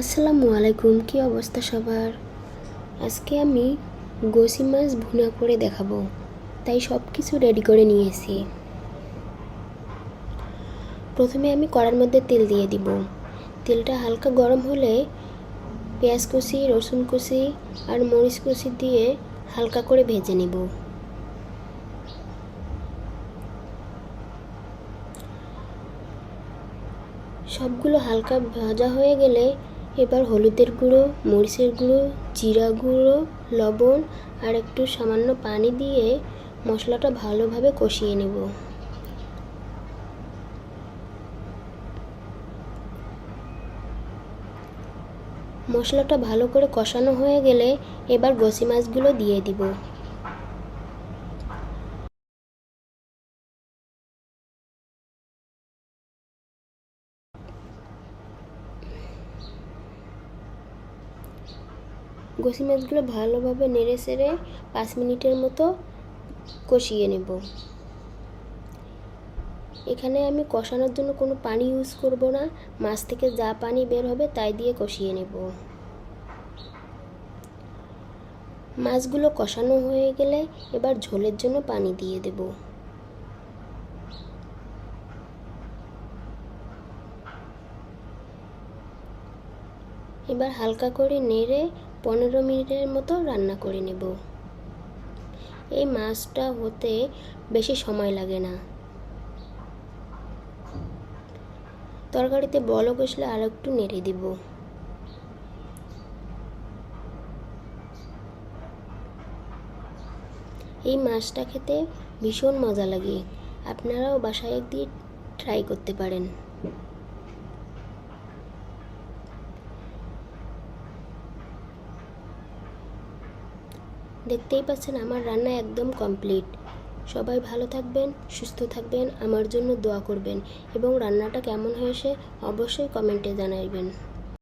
আসসালামু আলাইকুম, কি অবস্থা সবার? আজকে আমি গোসি মাছ ভুনা করে দেখাবো, তাই সব কিছু রেডি করে নিয়েছি। প্রথমে আমি কড়ার মধ্যে তেল দিয়ে দিব। তেলটা হালকা গরম হলে পেঁয়াজ কুচি, রসুন কুচি আর মরিচ কুচি দিয়ে হালকা করে ভেজে নিব। সবগুলো হালকা ভাজা হয়ে গেলে এবার হলুদের গুঁড়ো, মরিচের গুঁড়ো, জিরা গুঁড়ো, লবণ আর একটু সামান্য পানি দিয়ে মশলাটা ভালোভাবে কষিয়ে নেব। মশলাটা ভালো করে কষানো হয়ে গেলে এবার গসি মাছগুলো দিয়ে দিব। গোসি মাছগুলো ভালোভাবে নেড়ে সেড়ে পাঁচ মিনিটের মতো কষিয়ে নেব। এখানে আমি কষানোর জন্য কোনো পানি ইউজ করব না। মাছ থেকে যা পানি বের হবে তাই দিয়ে কষিয়ে নেব। মাছগুলো কষানো হয়ে গেলে এবার ঝোলের জন্য পানি দিয়ে দেব। এবার হালকা করে নেড়ে পনেরো মিনিটের মতো রান্না করে নেব। এই মাছটা হতে বেশি সময় লাগে না। তরকারিতে বলক আসলে আর একটু নেড়ে দিব। এই মাছটা খেতে ভীষণ মজা লাগে। আপনারাও বাসায় একদিন ট্রাই করতে পারেন। দেখতেই পাচ্ছেন আমার রান্না একদম কমপ্লিট সবাই ভালো থাকবেন, সুস্থ থাকবেন, আমার জন্য দোয়া করবেন এবং রান্নাটা কেমন হয়েছে অবশ্যই কমেন্টে জানাইবেন।